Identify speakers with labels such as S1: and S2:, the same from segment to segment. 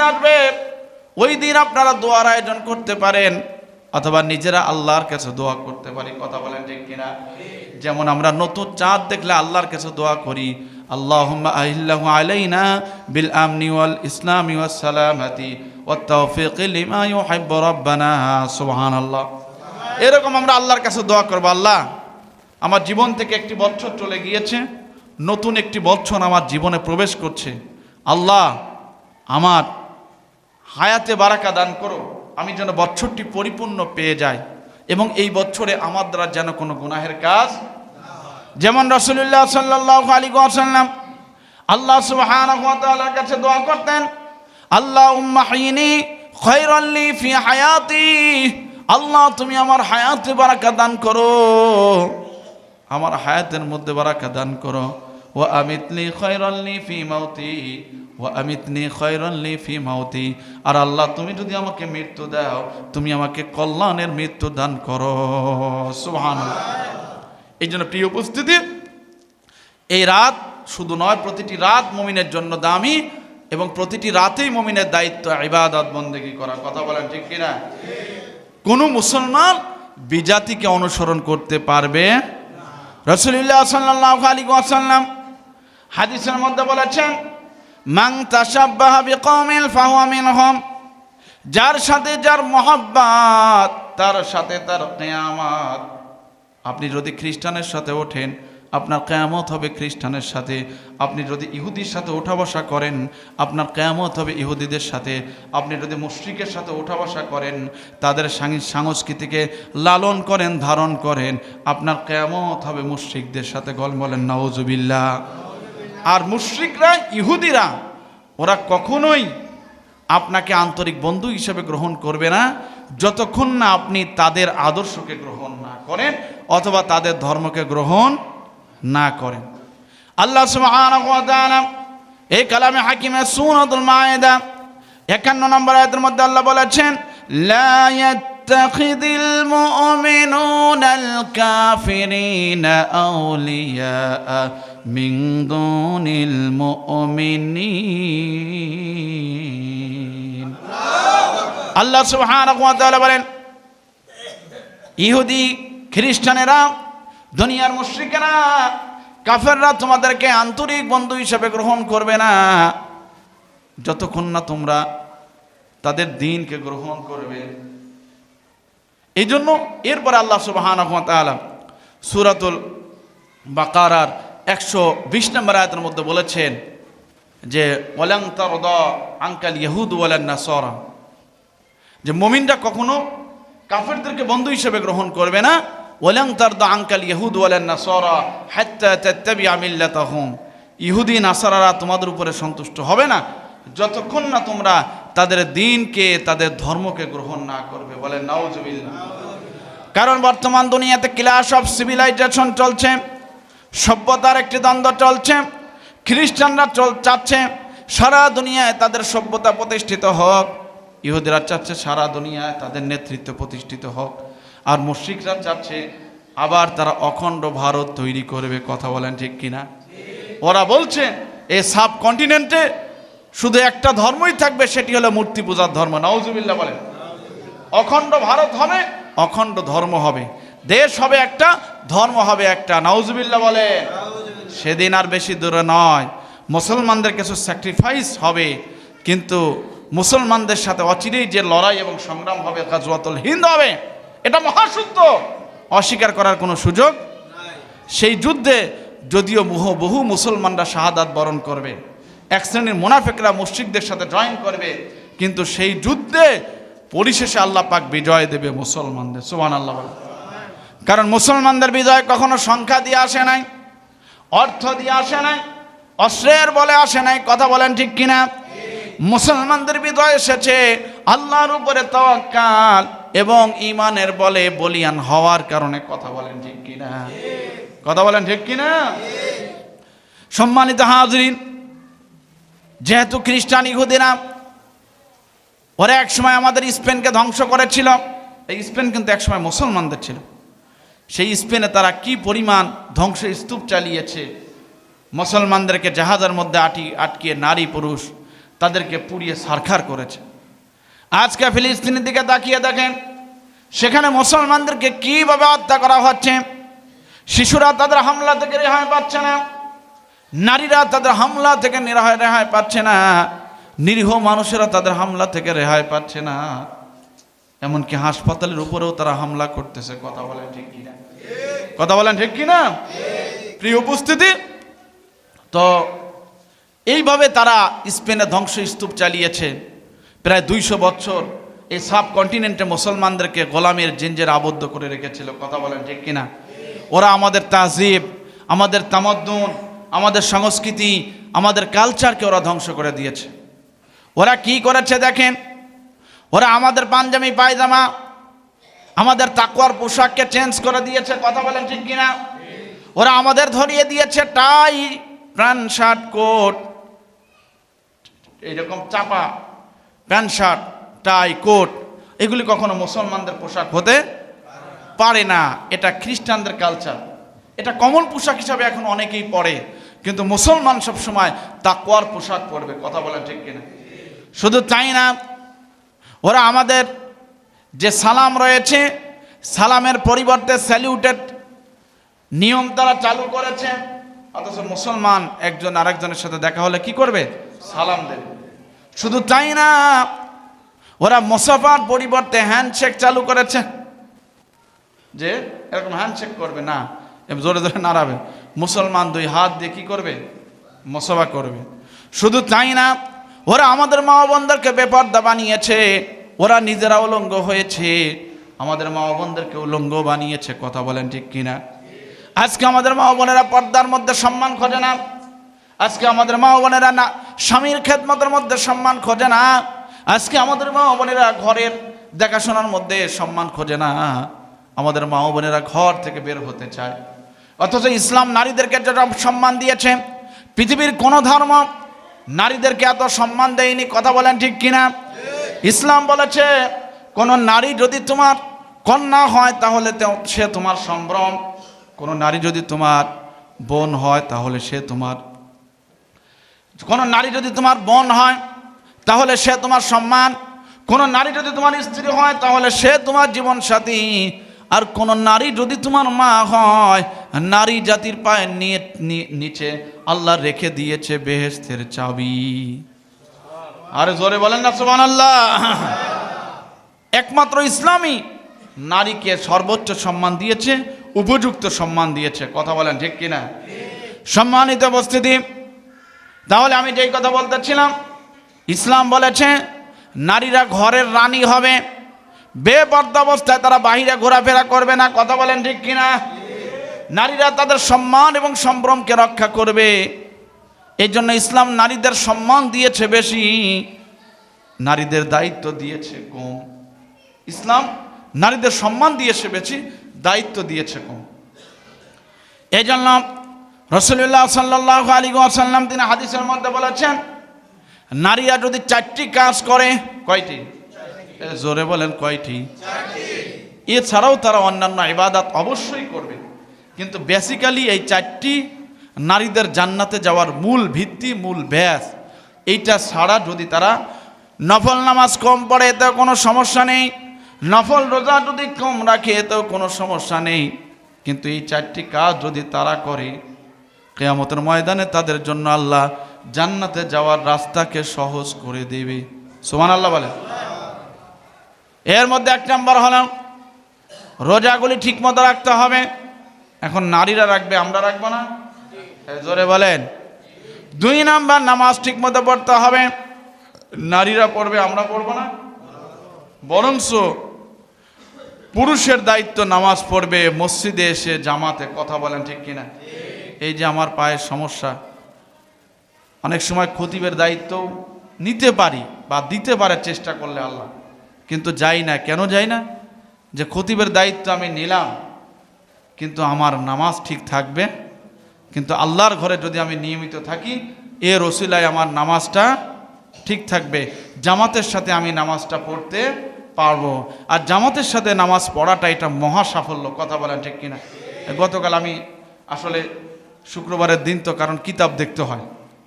S1: দিন আসবে, ওই দিন আপনারা দোয়ার আয়োজন করতে পারেন, অথবা নিজেরা আল্লাহর কাছে দোয়া করতে পারি। কথা বলেন ঠিক কিনা? যেমন আমরা নতুন চাঁদ দেখলে আল্লাহর কাছে দোয়া করি, আল্লাহুম্মা আহিল্লাহু আলাইনা বিল আমনি ওয়াল ইসলামি ওয়াস সালামাতি ওয়াত তাওফিক লিমা ইউহিব্বু রাব্বানা। সুবহানাল্লাহ। এরকম আমরা আল্লাহর কাছে দোয়া করব, আল্লাহ, আমার জীবন থেকে একটি বছর চলে গিয়েছে, নতুন একটি বছর আমার জীবনে প্রবেশ করছে। আল্লাহ, আমার হায়াতে বারাকা দান করো, আমি যেন বছরটি পরিপূর্ণ পেয়ে যাই এবং এই বছরে আমার দ্বারা যেন কোনো গুনাহের কাজ যেমন রসুল্লাহ সাল্লাহ আলী সাল্লাম আল্লাহ ওয়া কাছে দোয়া করতেন আল্লাহ উম্মাহিনী খৈরল্লি ফি হায়াতি, আল্লাহ তুমি আমার হায়াতে বারাকা দান করো, আমার হায়াতের মধ্যে বারাকা দান করো। ও আমিতলি খৈরল্লি ফি মাউতি ও আমিতনি খৈরল্লি ফি মাউতি। আর আল্লাহ, তুমি যদি আমাকে মৃত্যু দাও, তুমি আমাকে কল্যাণের মৃত্যু দান করো। সুবহানাল্লাহ। এই জন্য প্রিয় উপস্থিতি, এই রাত শুধু নয়, প্রতিটি রাত মমিনের জন্য দামি এবং প্রতিটি রাতেই মমিনের দায়িত্ব ইবাদত বন্দেগী করা। কথা বলেন ঠিক কিনা? কোনো মুসলমান বিজাতিকে অনুসরণ করতে পারবে রসুলিল্লাহ সাল্লাহ আলী ওয়াসাল্লাম হাদিসের মধ্যে বলেছেন মাং তাসাব্বাহ বিকৌমিল ফাহুয়া মিনহুম। যার সাথে যার মহব্বত, তার সাথে তার কিয়ামত। আপনি যদি খ্রিস্টানের সাথে ওঠেন, আপনার কেয়ামত হবে খ্রিস্টানের সাথে। আপনি যদি ইহুদির সাথে ওঠা বসা করেন, আপনার কেয়ামত হবে ইহুদিদের সাথে। আপনি যদি মুশ্রিকের সাথে ওঠা বসা করেন, তাদের সংস্কৃতিকে লালন করেন, ধারণ করেন, আপনার কেয়ামত হবে মুশ্রিকদের সাথে। গল বলেন নওজুবিল্লা আর মুশ্রিকরা, ইহুদিরা, ওরা কখনোই আপনাকে আন্তরিক বন্ধু হিসেবে গ্রহণ করবে না, যতক্ষণ না আপনি তাদের আদর্শকে গ্রহণ না করেন অথবা তাদের ধর্মকে গ্রহণ না করেন। আল্লাহ এই কালামে হাকিমে সুনাতুল মায়েদা একান্ন নম্বর আয়াতের মধ্যে আল্লাহ বলেছেন, লা ইয়াত্তাখিদিল মুমিনুনাল কাফিরিনা আউলিয়া মিন দুনিল মুমিনিন। আল্লাহ সুবহানাহু ওয়া বলেন, ইহুদি খ্রিস্টানেরা, দুনিয়ার মুশ্রিকেরা, কাফেররা তোমাদেরকে আন্তরিক বন্ধু হিসেবে গ্রহণ করবে না। যতক্ষণ না তোমরা তাদের দিনকে গ্রহণ করবে। এই জন্য এরপরে আল্লাহ তাআলা সূরাতুল বাকারার একশো বিশ নম্বর আয়াতের মধ্যে বলেছেন যে আঙ্কাল ইহুদ ওয়ালান নাসারা। যে, মমিনরা কখনো কাফেরদেরকে বন্ধু হিসেবে গ্রহণ করবে না। ওয়ালাং তারদা আঙ্কাল ইহুদ ওয়ালান নাসারা হাত্তা তাত্তাবিআ মিল্লাতাহুম। ইহুদি, নাসারারা তোমাদের উপরে সন্তুষ্ট হবে না। যতক্ষণ না তোমরা তাদের দিনকে, তাদের ধর্মকে গ্রহণ না করবে। বলেন, নাউজুবিল্লাহ। কারণ বর্তমান দুনিয়াতে ক্লাস অফ সিভিলাইজেশন চলছে। সভ্যতার একটি দ্বন্দ্ব চলছে, খ্রিস্টানরা চল চাচ্ছে সারা দুনিয়ায় তাদের সভ্যতা প্রতিষ্ঠিত হোক। ইহুদিরা চাচ্ছে সারা দুনিয়ায় তাদের নেতৃত্ব প্রতিষ্ঠিত হোক। আর মুশ্রিকরা চাচ্ছে আবার তারা অখণ্ড ভারত তৈরি করবে, কথা বলেন ঠিক কিনা? ওরা বলছে, এই সাব কন্টিনেন্টে শুধু একটা ধর্মই থাকবে, সেটি হলো মূর্তি পূজার ধর্ম। নওজুবিল্লাহ বলেন। অখণ্ড ভারত হবে, অখণ্ড ধর্ম হবে। দেশ হবে একটা ধর্ম হবে একটা। নাউজুবিল্লাহ বলে সেদিন আর বেশি দূরে নয়। মুসলমানদের কিছু স্যাক্রিফাইস হবে কিন্তু মুসলমানদের সাথে অচিরেই যে লড়াই এবং সংগ্রাম হবে কাজওয়াতুল হিন্দ হবে এটা মহাসূত্র অস্বীকার করার কোনো সুযোগ সেই যুদ্ধে যদিও বহু বহু মুসলমানরা শাহাদাত বরণ করবে এক শ্রেণির মোনাফেকরা মুশ্রিকদের সাথে জয়েন করবে কিন্তু সেই যুদ্ধে পরিশেষে আল্লাহ পাক বিজয় দেবে মুসলমানদের। সুবান আল্লাহ কারণ মুসলমানদের বিজয় কখনো সংখ্যা দিয়ে আসে নাই, অর্থ দিয়ে আসে নাই, অস্ত্রের বলে আসে নাই, কথা বলেন ঠিক কিনা? মুসলমানদের বিজয় এসেছে আল্লাহর উপরে তওয়াক্কাল এবং ইমানের বলে বলিয়ান হওয়ার কারণে, কথা বলেন ঠিক কিনা? কথা বলেন ঠিক কিনা? সম্মানিত হাজরিন, যেহেতু খ্রিস্টান ইহুদিরা ওরা এক সময় আমাদের স্পেনকে ধ্বংস করেছিল, এই স্পেন কিন্তু একসময় মুসলমানদের ছিল। সেই স্পেনে তারা কি পরিমাণ ধ্বংস স্তূপ চালিয়েছে? মুসলমানদেরকে জাহাজের মধ্যে আটি, আটকিয়ে নারী, পুরুষ তাদেরকে পুড়িয়ে সারখার করেছে। আজকে ফিলিস্তিনের দিকে তাকিয়ে দেখেন, সেখানে মুসলমানদেরকে কীভাবে হত্যা করা হচ্ছে? শিশুরা তাদের হামলা থেকে রেহাই পাচ্ছে না। নারীরা তাদের হামলা থেকে নিরাহায় রেহাই পাচ্ছে না। নিরীহ মানুষেরা তাদের হামলা থেকে রেহাই পাচ্ছে না। এমনকি হাসপাতালের উপরেও তারা হামলা করতেছে, কথা বলে ঠিক কিনা? কথা বলেন ঠিক কিনা? প্রিয় উপস্থিতি, তো এইভাবে তারা স্পেনে ধ্বংস স্তূপ চালিয়েছে। প্রায় দুইশো বছর এই সাব কন্টিনেন্টে মুসলমানদেরকে গোলামের জেঞ্জের আবদ্ধ করে রেখেছিল। কথা বলেন ঠিক কিনা? ওরা আমাদের তাজিব আমাদের তামদ্দুন, আমাদের সংস্কৃতি, আমাদের কালচারকে ওরা ধ্বংস করে দিয়েছে। ওরা কি করেছে দেখেন? ওরা আমাদের পাঞ্জাবি পায়জামা আমাদের তাকুয়ার পোশাককে চেঞ্জ করে দিয়েছে, কথা বলেন ঠিক কিনা? ওরা আমাদের ধরিয়ে দিয়েছে টাই, প্যান্ট, শার্ট, কোট। এইরকম চাপা প্যান্ট, শার্ট, টাই, কোট, এগুলি কখনো মুসলমানদের পোশাক হতে পারে না। এটা খ্রিস্টানদের কালচার। এটা কমন পোশাক হিসাবে এখন অনেকেই পরে, কিন্তু মুসলমান সব সময় তাকুয়ার পোশাক পরবে, কথা বলেন ঠিক কিনা? শুধু তাই না, ওরা আমাদের যে সালাম রয়েছে, সালামের পরিবর্তে স্যালিউটেড নিয়ম তারা চালু করেছে। অথচ মুসলমান একজন আরেকজনের সাথে দেখা হলে কি করবে? সালাম দেবে। শুধু তাই না, ওরা মোসাফার পরিবর্তে হ্যান্ডশেক চালু করেছে। যে এরকম হ্যান্ডশেক করবে না জোরে জোরে নাড়াবে। মুসলমান দুই হাত দিয়ে কি করবে? মোসাফা করবে। শুধু তাই না, ওরা আমাদের মা বোনদেরকে বেপর্দা বানিয়েছে। ওরা নিজেরা উলঙ্গ হয়েছে। আমাদের মা বোনদেরকে উলঙ্গ বানিয়েছে। কথা বলেন ঠিক কিনা? আজকে আমাদের মা বোনেরা পর্দার মধ্যে সম্মান খোঁজে না। আজকে আমাদের মা বোনেরা না, স্বামীর খেদমতের মধ্যে সম্মান খোঁজে না। আজকে আমাদের মা বোনেরা ঘরের দেখাশোনার মধ্যে সম্মান খোঁজে না। আমাদের মা বোনেরা ঘর থেকে বের হতে চায়। অথচ ইসলাম নারীদেরকে যেটা সম্মান দিয়েছে, পৃথিবীর কোনো ধর্ম নারীদেরকে এত সম্মান দেয়নি। কথা বলেন ঠিক কিনা? ইসলাম বলেছে, কোনো নারী যদি তোমার কন্যা হয়, তাহলে সে তোমার সম্ভ্রম। কোনো নারী যদি তোমার বোন হয়, তাহলে সে তোমার কোনো নারী যদি তোমার বোন হয়, তাহলে সে তোমার সম্মান। কোনো নারী যদি তোমার স্ত্রী হয়, তাহলে সে তোমার জীবন সাথী আর কোন নারী যদি তোমার মা হয়, নারী জাতির নিয়ে নিচে আল্লাহ রেখে দিয়েছে বেহেস্তের চাবি। আরে জোরে বলেন না সুবান আল্লাহ একমাত্র ইসলামই নারীকে সর্বোচ্চ সম্মান দিয়েছে, উপযুক্ত সম্মান দিয়েছে। কথা বলেন ঠিক কিনা? সম্মানিত উপস্থিতি, তাহলে আমি যেই কথা বলতেছিলাম, ইসলাম বলেছে, নারীরা ঘরের রানী হবে, বেপর্দা অবস্থায় তারা বাহিরে ঘোরাফেরা করবে না। কথা বলেন ঠিক কিনা? নারীরা তাদের সম্মান এবং সম্ভ্রমকে রক্ষা করবে। এই জন্য ইসলাম নারীদের সম্মান দিয়েছে বেশি, নারীদের দায়িত্ব দিয়েছে কম। ইসলাম নারীদের সম্মান দিয়েছে বেশি, দায়িত্ব দিয়েছে কম। এই জন্য রসুল্লাহ সাল্লাহ আলী আসাল্লাম তিনি হাদিসের মধ্যে বলেছেন, নারীরা যদি চারটি কাজ করে, কয়টি? জোরে বলেন কয়টি? এছাড়াও তারা অন্যান্য ইবাদাত অবশ্যই করবে। কিন্তু বেসিক্যালি এই চারটি নারীদের জান্নাতে যাওয়ার মূল ভিত্তি, মূল ব্যাস। এইটা ছাড়া যদি তারা নফল নামাজ কম পড়ে এতেও কোনো সমস্যা নেই। নফল রোজা যদি কম রাখে, এতেও কোনো সমস্যা নেই। কিন্তু এই চারটি কাজ যদি তারা করে, কেয়ামতের ময়দানে তাদের জন্য আল্লাহ জান্নাতে যাওয়ার রাস্তাকে সহজ করে দেবে। সুমান আল্লাহ বলে এর মধ্যে এক নম্বর হলো, রোজাগুলি ঠিক মতো রাখতে হবে। এখন নারীরা রাখবে, আমরা রাখব না। জোরে বলেন। দুই নাম্বার, নামাজ ঠিক মতো পড়তে হবে। নারীরা পড়বে, আমরা পড়ব না। বরংস পুরুষের দায়িত্ব নামাজ পড়বে, মসজিদে এসে জামাতে কথা বলেন, ঠিক কিনা? এই যে আমার পায়ের সমস্যা। অনেক সময় খতিবের দায়িত্ব নিতে পারি বা দিতে পারে চেষ্টা করলে আল্লাহ, কিন্তু যাই না, কেন যাই না? যে খতিবের দায়িত্ব আমি নিলাম, কিন্তু আমার নামাজ ঠিক থাকবে কিন্তু আল্লাহর ঘরে যদি আমি নিয়মিত থাকি, এ রসিলায় আমার নামাজটা ঠিক থাকবে। জামাতের সাথে আমি নামাজটা পড়তে পারব। আর জামাতের সাথে নামাজ পড়াটা এটা মহা সাফল্য, কথা বলেন ঠিক কিনা? গতকাল আমি আসলে শুক্রবারের দিন তো কারণ কিতাব দেখতে হয়।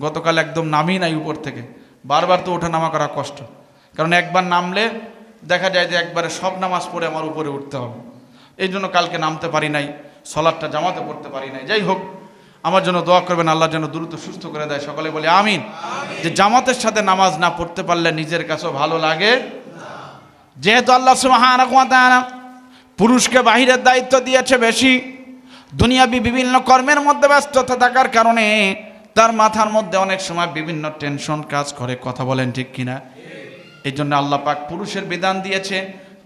S1: গতকাল একদম নামি নাই উপর থেকে। বারবার তো ওঠা নামা করা কষ্ট। কারণ একবার নামলে দেখা যায় যে একবারে সব নামাজ পড়ে আমার উপরে উঠতে হবে। এই জন্য কালকে নামতে পারি নাই, সলাদটা জামাতে পড়তে পারি নাই। যাই হোক আমার জন্য দোয়া করবেন, আল্লাহর জন্য দ্রুত সুস্থ করে দেয়। সকলে বলে আমিন। যে জামাতের সাথে নামাজ না পড়তে পারলে নিজের কাছেও ভালো লাগে। যেহেতু আল্লাহ তাআলা পুরুষকে বাহিরের দায়িত্ব দিয়েছে বেশি, দুনিয়াবি বিভিন্ন কর্মের মধ্যে ব্যস্ততা থাকার কারণে তার মাথার মধ্যে অনেক সময় বিভিন্ন টেনশন কাজ করে। কথা বলেন ঠিক কিনা? এই জন্য আল্লাহ পাক পুরুষের বিধান দিয়েছে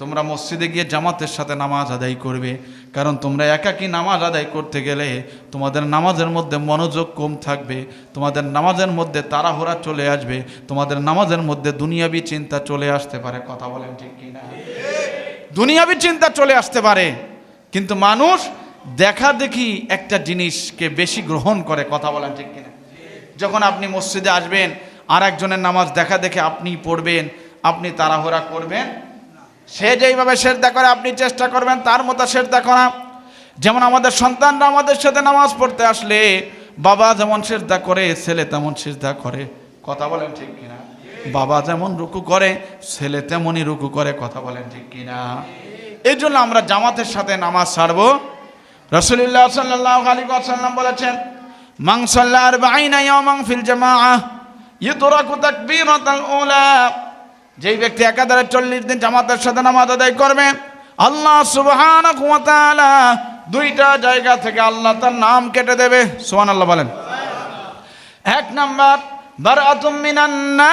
S1: তোমরা মসজিদে গিয়ে জামাতের সাথে নামাজ আদায় করবে। কারণ তোমরা একাকী নামাজ আদায় করতে গেলে তোমাদের নামাজের মধ্যে মনোযোগ কম থাকবে, তোমাদের নামাজের মধ্যে তাড়াহুড়া চলে আসবে, তোমাদের নামাজের মধ্যে দুনিয়াবি চিন্তা চলে আসতে পারে। কথা বলেন ঠিক কিনা দুনিয়াবি চিন্তা চলে আসতে পারে। কিন্তু মানুষ দেখা দেখি একটা জিনিসকে বেশি গ্রহণ করে। কথা বলেন ঠিক কিনা যখন আপনি মসজিদে আসবেন আর একজনের নামাজ দেখা দেখে আপনি পড়বেন, আপনি তাড়াহুড়া করবেন সে যেইভাবে শ্রদ্ধা করে, আপনি চেষ্টা করবেন, তার মতো শ্রদ্ধা করা। যেমন আমাদের সন্তানরা আমাদের সাথে নামাজ পড়তে আসলে, বাবা যেমন শ্রদ্ধা করে, ছেলে তেমন শ্রদ্ধা করে। কথা বলেন ঠিক কিনা? বাবা যেমন রুকু করে, ছেলে তেমনই রুকু করে, কথা বলেন ঠিক কিনা? এই জন্য আমরা জামাতের সাথে নামাজ ছাড়বো। রসুলিল্লাহ সাল্লাহ আলী সাল্লাম বলেছেন মাংসাল্লার বাইনা ইয়ামাং ফিল জামাআহ ইউতরাকু তাকবীরাতাল উলা। যেই ব্যক্তি একাধারে চল্লিশ দিন জামাতের সাথে নামাজ আদায় করবে, আল্লাহ সুবহান দুইটা জায়গা থেকে আল্লাহ তার নাম কেটে দেবে। সুবহানাল্লাহ বলেন। এক নাম্বার বারাতুম মিনান নার